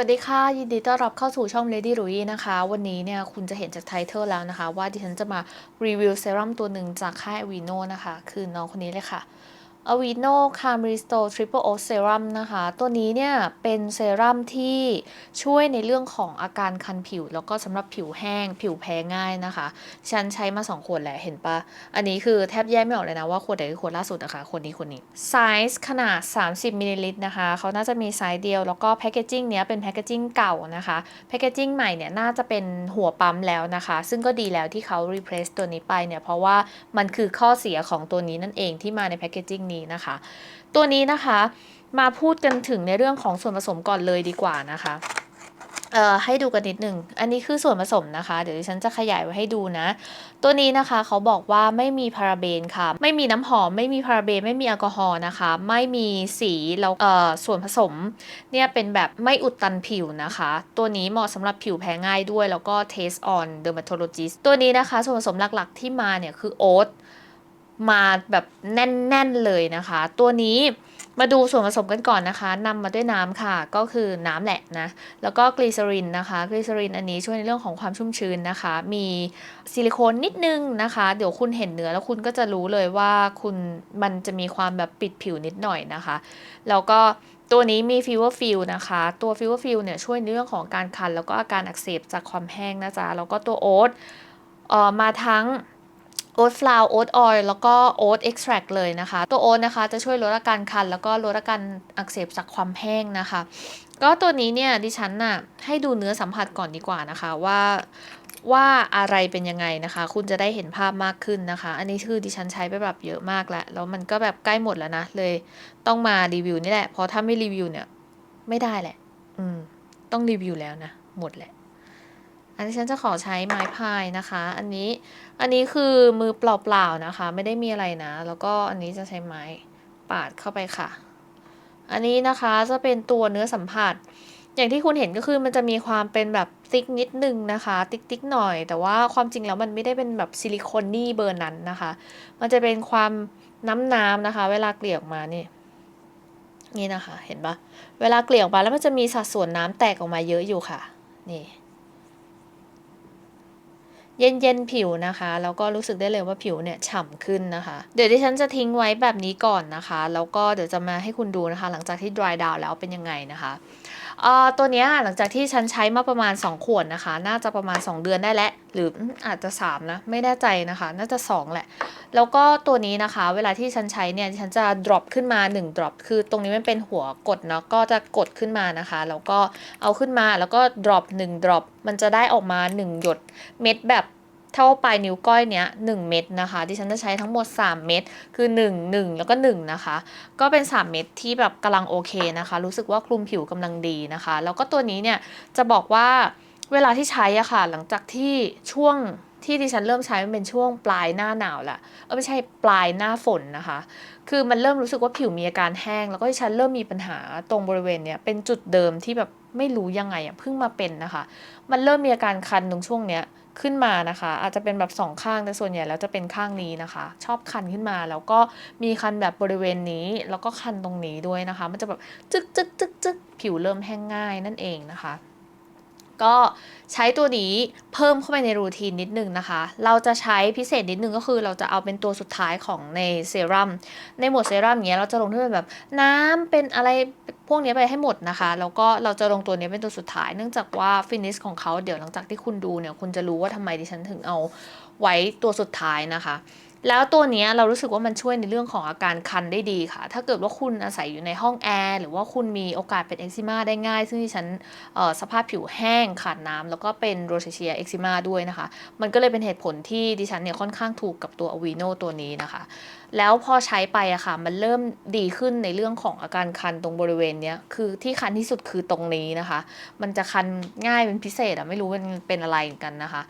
วัสดีค่ะ ยินดีต้อนรับเข้าสู่ช่อง Lady Rui นะคะ วันนี้เนี่ยคุณจะเห็นจากไทเทลแล้วนะคะ ว่าดิฉันจะมารีวิวเซรั่มตัวหนึ่งจากค่าย Avino นะคะ คือน้องคนนี้เลยค่ะ Avino c a m Restore Triple O Serum นะคะ ตัวนี้เนี่ยเป็นเซรั่มที่ช่วยในเรื่องของอาการคันผิว แล้วก็สำหรับผิวแห้ง ผิวแพ้ง่ายนะคะ ฉันใช้มา 2 ขวดแหละเห็นปะอันนี้คือแทบแยกไม่ออกเลยนะว่าขวดไหนคือขวดล่าสุดนะคะขวดนี้ขวดนี้ไซส์ขนาด 30มิลลิลิตรนะคะเขาน่าจะมีไซส์เดียวแล้วก็แพคเกจิ้งเนี้ยเป็นแพคเกจิ้งเก่านะคะแพคเกจิ้งใหม่เนี่ยน่าจะเป็นหัวปั๊มแล้วนะคะ ซึ่งก็ดีแล้วที่เขา replace ตัวนี้ไปเนี่ยเพราะว่ามันคือข้อเสียของตัวนี้นั่นเองที่มาในแพคเกจิ้งนี้นะคะ ตัวนี้นะคะมาพูดกันถึงในเรื่องของส่วนผสมก่อนเลยดีกว่านะคะเอ่อให้ดูกันนิดหนึ่ง อันนี้คือส่วนผสมนะคะ เดี๋ยวดิฉันจะขยายไว้ให้ดูนะ ตัวนี้นะคะเขาบอกว่าไม่มีพาราเบนค่ะ ไม่มีน้ำหอม ไม่มีพาราเบน ไม่มีแอลกอฮอล์นะคะ ไม่มีสีแล้วเอ่อส่วนผสมเนี่ยเป็นแบบไม่อุดตันผิวนะคะ ตัวนี้เหมาะสำหรับผิวแพ้ง่ายด้วย แล้วก็ Taste on Dermatologist ตัวนี้นะคะ ส่วนผสมหลักๆที่มาเนี่ยคือโอ๊ต มาแบบแน่น ๆ เลยนะคะ ตัวนี้มาดูส่วนผสมกันก่อนนะคะนำมาด้วยน้ำค่ะ ก็คือน้ำแหละนะ แล้วก็กลีเซอรินนะคะกลีเซอรินอันนี้ช่วยในเรื่องของความชุ่มชื้นนะคะ มีซิลิโคนนิดนึงนะคะ เดี๋ยวคุณเห็นเนื้อแล้วคุณก็จะรู้เลยว่าคุณมันจะมีความแบบปิดผิวนิดหน่อยนะคะ แล้วก็ตัวนี้มีฟิวเวอร์ฟิลนะคะ ตัวฟิวเวอร์ฟิลเนี่ยช่วยในเรื่องของการคัน แล้วก็อาการอักเสบจากความแห้งนะจ๊ะ แล้วก็ตัวโอ๊ตเอ่อมาทั้ง โอ๊ตฟลาวโอ๊ตออยล์แล้วก็โอ๊ตเอ็กซ์แทรเลยนะคะ ตัวโอ๊ตนะคะจะช่วยลดอาการคัน แล้วก็ลดอาการอักเสบจากความแห้งนะคะ ก็ตัวนี้เนี่ยดิฉันน่ะให้ดูเนื้อสัมผัสก่อนดีกว่านะคะว่าว่าอะไรเป็นยังไงนะคะ คุณจะได้เห็นภาพมากขึ้นนะคะ อันนี้คือดิฉันใช้ไปแบบเยอะมากแล้วแล้วมันก็แบบใกล้หมดแล้วนะเลยต้องมารีวิวนี่แหละเพราะถ้าไม่รีวิวเนี่ยไม่ได้แหละ อืมต้องรีวิวแล้วนะหมดแหละ อันนี้ฉันจะขอใช้ไม้พายนะคะ อันนี้ อันนี้คือมือเปล่าๆนะคะ ไม่ได้มีอะไรนะ แล้วก็อันนี้จะใช้ไม้ปาดเข้าไปค่ะ อันนี้นะคะจะเป็นตัวเนื้อสัมผัส อย่างที่คุณเห็นก็คือมันจะมีความเป็นแบบติ๊กนิดนึงนะคะ ติ๊กติ๊กหน่อย แต่ว่าความจริงแล้วมันไม่ได้เป็นแบบซิลิโคนนี่เบอร์นั้นนะคะ มันจะเป็นความน้ำๆนะคะ เวลาเกลี่ยออกมานี่นี่นะคะ เห็นปะเวลาเกลี่ยออกมาแล้วมันจะมีสัดส่วนน้ำแตกออกมาเยอะอยู่ค่ะ นี่ เย็นเย็นๆผิวนะคะ แล้วก็รู้สึกได้เลยว่าผิวเนี่ยฉ่ำขึ้นนะคะ เดี๋ยวดิฉันจะทิ้งไว้แบบนี้ก่อนนะคะ แล้วก็เดี๋ยวจะมาให้คุณดูนะคะ หลังจากที่ dry down แล้วเป็นยังไงนะคะ ตัวนี้หลังจากที่ฉันใช้มาประมาณ 2 ขวดนะคะ น่าจะประมาณ 2 เดือนได้แล้ว หรืออาจจะ 3 นะ ไม่แน่ใจนะคะ น่าจะ 2 แหละ แล้วก็ตัวนี้นะคะ เวลาที่ฉันใช้เนี่ยฉันจะ drop ขึ้นมา 1 drop คือตรงนี้มันเป็นหัวกดเนาะก็จะกดขึ้นมานะคะ แล้วก็เอาขึ้นมาแล้วก็ drop 1 drop มันจะได้ออกมา 1 หยดเม็ดแบบ เท่าปลายนิ้วก้อยเนี้ย1เม็ดนะคะดิฉันจะใช้ทั้งหมด 3 เม็ดคือ 1 1 แล้วก็1นะคะก็เป็น 3 เม็ดที่แบบกำลังโอเคนะคะ รู้สึกว่าคลุมผิวกำลังดีนะคะ แล้วก็ตัวนี้เนี่ยจะบอกว่าเวลาที่ใช้อะค่ะ หลังจากที่ช่วง ที่ดิฉันเริ่มใช้มันเป็นช่วงปลายหน้าหนาวแหละเออไม่ใช่ปลายหน้าฝนนะคะ คือมันเริ่มรู้สึกว่าผิวมีอาการแห้ง แล้วก็ดิฉันเริ่มมีปัญหาตรงบริเวณเนี้ยเป็นจุดเดิมที่แบบไม่รู้ยังไงอะเพิ่งมาเป็นนะคะ มันเริ่มมีอาการคันตรงช่วงเนี้ยขึ้นมานะคะ อาจจะเป็นแบบสองข้างแต่ส่วนใหญ่แล้วจะเป็นข้างนี้นะคะ ชอบคันขึ้นมาแล้วก็มีคันแบบบริเวณนี้ แล้วก็คันตรงนี้ด้วยนะคะ มันจะแบบจึกจึกจึกจึกผิวเริ่มแห้งง่ายนั่นเองนะคะ ก็ใช้ตัวนี้เพิ่มเข้าไปในรูทีนนิดนึงนะคะ เราจะใช้พิเศษนิดนึงก็คือเราจะเอาเป็นตัวสุดท้ายของในเซรั่ม ในหมวดเซรั่มเงี้ยเราจะลงที่เป็นแบบน้ำเป็นอะไรพวกนี้ไปให้หมดนะคะ แล้วก็เราจะลงตัวนี้เป็นตัวสุดท้าย เนื่องจากว่าฟินิชของเขาเดี๋ยวหลังจากที่คุณดูเนี่ยคุณจะรู้ว่าทำไมดิฉันถึงเอาไว้ตัวสุดท้ายนะคะ แล้วตัวนี้เรารู้สึกว่ามันช่วยในเรื่องของอาการคันได้ดีค่ะ ถ้าเกิดว่าคุณอาศัยอยู่ในห้องแอร์หรือว่าคุณมีโอกาสเป็นเอ็กซิมาได้ง่าย ซึ่งที่ฉันสภาพผิวแห้งขาดน้ำแล้วก็เป็นโรเชเชียเอ็กซิมาด้วยนะคะ มันก็เลยเป็นเหตุผลที่ดิฉันเนี่ยค่อนข้างถูกกับตัวอวีโนตัวนี้นะคะแล้วพอใช้ไปอะค่ะ มันเริ่มดีขึ้นในเรื่องของอาการคันตรงบริเวณเนี้ย คือที่คันที่สุดคือตรงนี้นะคะ มันจะคันง่ายเป็นพิเศษอะไม่รู้มันเป็นอะไรกันนะคะ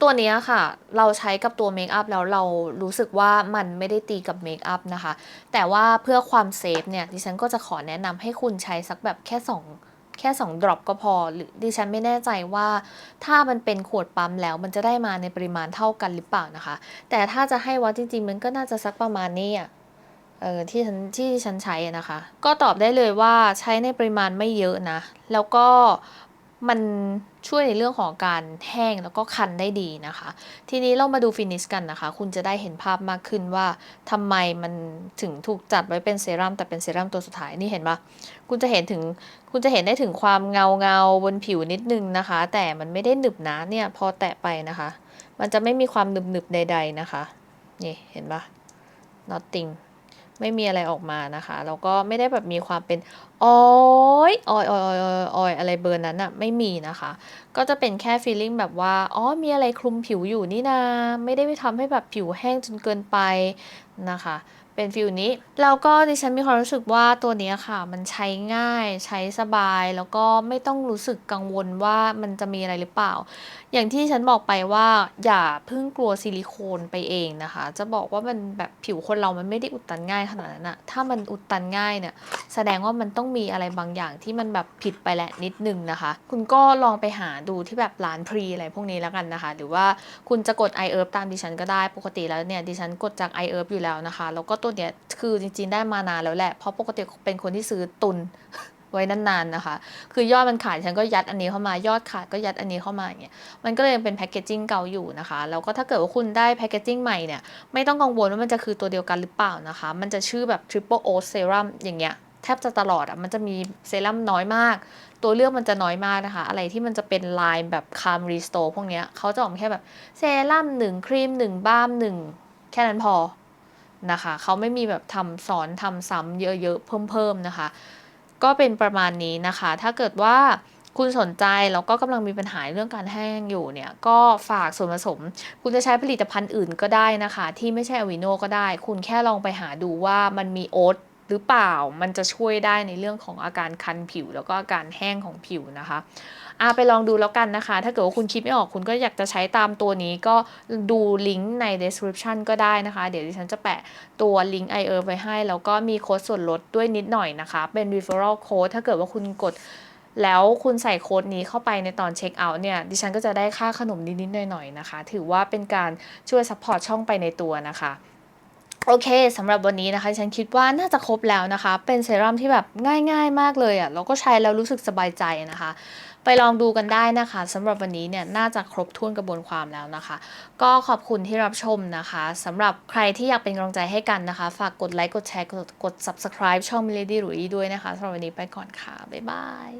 ตัวนี้ค่ะ เราใช้กับตัวเมคอัพแล้วเรารู้สึกว่ามันไม่ได้ตีกับเมคอัพนะคะ แต่ว่าเพื่อความเซฟเนี่ยดิฉันก็จะขอแนะนำให้คุณใช้สักแบบแค่ 2 แค่ 2 ดรอปก็พอ หรือดิฉันไม่แน่ใจว่า ถ้ามันเป็นขวดปั๊มแล้ว มันจะได้มาในปริมาณเท่ากันหรือเปล่านะคะ แต่ถ้าจะให้วัดจริง ๆ มันก็น่าจะสักประมาณนี้อะเออที่ฉันที่ฉันใช้นะคะ ก็ตอบได้เลยว่าใช้ในปริมาณไม่เยอะนะ แล้วก็ มันช่วยในเรื่องของการแห้งแล้วก็คันได้ดีนะคะ ทีนี้เรามาดูฟินิชกันนะคะ คุณจะได้เห็นภาพมากขึ้นว่าทำไมมันถึงถูกจัดไว้เป็นเซรั่มแต่เป็นเซรั่มตัวสุดท้ายนี่เห็นปะคุณจะเห็นถึงคุณจะเห็นได้ถึงความเงาเงาบนผิวนิดนึงนะคะ แต่มันไม่ได้หนึบหนะเนี่ยพอแตะไปนะคะ มันจะไม่มีความหนึบหนึบๆใด ๆนะคะ นี่เห็นปะ nothing ไม่มีอะไรออกมานะคะแล้วก็ไม่ได้แบบมีความเป็นออยออยออยออยออยออยอะไรเบอร์นั้นอะไม่มีนะคะ ก็จะเป็นแค่ฟีลลิ่งแบบว่าอ๋อมีอะไรคลุมผิวอยู่นี่นาไม่ได้ไปทำให้แบบผิวแห้งจนเกินไปนะคะ เป็นฟิลนี้ แล้วก็ดิฉันมีความรู้สึกว่าตัวนี้ค่ะ มันใช้ง่ายใช้สบายแล้วก็ไม่ต้องรู้สึกกังวลว่ามันจะมีอะไรหรือเปล่า อย่างที่ฉันบอกไปว่าอย่าเพิ่งกลัวซิลิโคนไปเองนะคะ จะบอกว่ามันแบบผิวคนเรามันไม่ได้อุดตันง่ายขนาดนั้นอะถ้ามันอุดตันง่ายเนี่ย แสดงว่ามันต้องมีอะไรบางอย่างที่มันแบบผิดไปแหละนิดนึงนะคะ คุณก็ลองไปหาดูที่แบบร้านพรีอะไรพวกนี้แล้วกันนะคะ หรือว่าคุณจะกด i อ e r b ตามดิฉันก็ได้ปกติแล้วเนี่ยดิฉันกดจาก i อ e r b อยู่แล้วนะคะแล้วก็ตัวเนี้ยคือจริงๆได้มานานแล้วแหละ เพราะปกติเป็นคนที่ซื้อตุนไว้นานๆนะคะ คือยอดมันขาดฉันก็ยัดอันนี้เข้ามายอดขาดก็ยัดอันนี้เข้ามาอย่างเงี้ย มันก็เลยยังเป็นแพคเกจจิ้งเก่าอยู่นะคะ แล้วก็ถ้าเกิดว่าคุณได้แพคเกจจิ้งใหม่เนี่ย ไม่ต้องกังวลว่ามันจะคือตัวเดียวกันหรือเปล่านะคะ มันจะชื่อแบบ Triple O Serum อย่างเงี้ยแทบจะตลอดอะ มันจะมีเซรั่มน้อยมาก ตัวเลือกมันจะน้อยมากนะคะ อะไรที่มันจะเป็นลายแบบคามรีสโตพวกเนี้ยเขาจะออกแค่แบบเซรั่มหนึ่งครีมหนึ่งบ้ามหนึ่งแค่นั้นพอ นะคะเขาไม่มีแบบทำสอนทำซ้ำเยอะๆเพิ่มๆนะคะ ก็เป็นประมาณนี้นะคะ ถ้าเกิดว่าคุณสนใจแล้วก็กำลังมีปัญหาเรื่องการแห้งอยู่เนี่ยก็ฝากส่วนผสม คุณจะใช้ผลิตภัณฑ์อื่นก็ได้นะคะ ที่ไม่ใช่อวิโนก็ได้ คุณแค่ลองไปหาดูว่ามันมีโอ๊ตหรือเปล่า มันจะช่วยได้ในเรื่องของอาการคันผิว แล้วก็อาการแห้งของผิวนะคะ อาไปลองดูแล้วกันนะคะ ถ้าเกิดว่าคุณคิดไม่ออกคุณก็อยากจะใช้ตามตัวนี้ก็ดูลิงก์ใน description ก็ได้นะคะ เดี๋ยวดิฉันจะแปะตัวลิงก์ i อ e ไว้ให้ แล้วก็มีโค้ดส่วนลดด้วยนิดหน่อยนะคะ เป็น referral code ถ้าเกิดว่าคุณกดแล้วคุณใส่โค้ดนี้เข้าไปในตอนเช็คเอาท์เนี่ย ดิฉันก็จะได้ค่าขนมนิดๆหน่อยๆนะคะ ถือว่าเป็นการช่วยซัพพอร์ตช่องไปในตัวนะคะโอเคสำหรับวันนี้นะคะฉันคิดว่าน่าจะครบแล้วนะคะ เป็นเซรั่มที่แบบง่าย ๆ มากเลยอะ่ะแล้วก็ใช้แล้วรู้สึกสบายใจนะคะ ไปลองดูกันได้นะคะสำหรับวันนี้เนี่ยน่าจะครบถ้วนกระบวนความแล้วนะคะ ก็ขอบคุณที่รับชมนะคะสำหรับใครที่อยากเป็นกำลังใจให้กันนะคะ ฝากกดไลค์กดแชร์กดกด subscribe ช่อง Milady หลุยด้วยนะคะสำหรับวันนี้ไปก่อนค่ะ บ๊ายบาย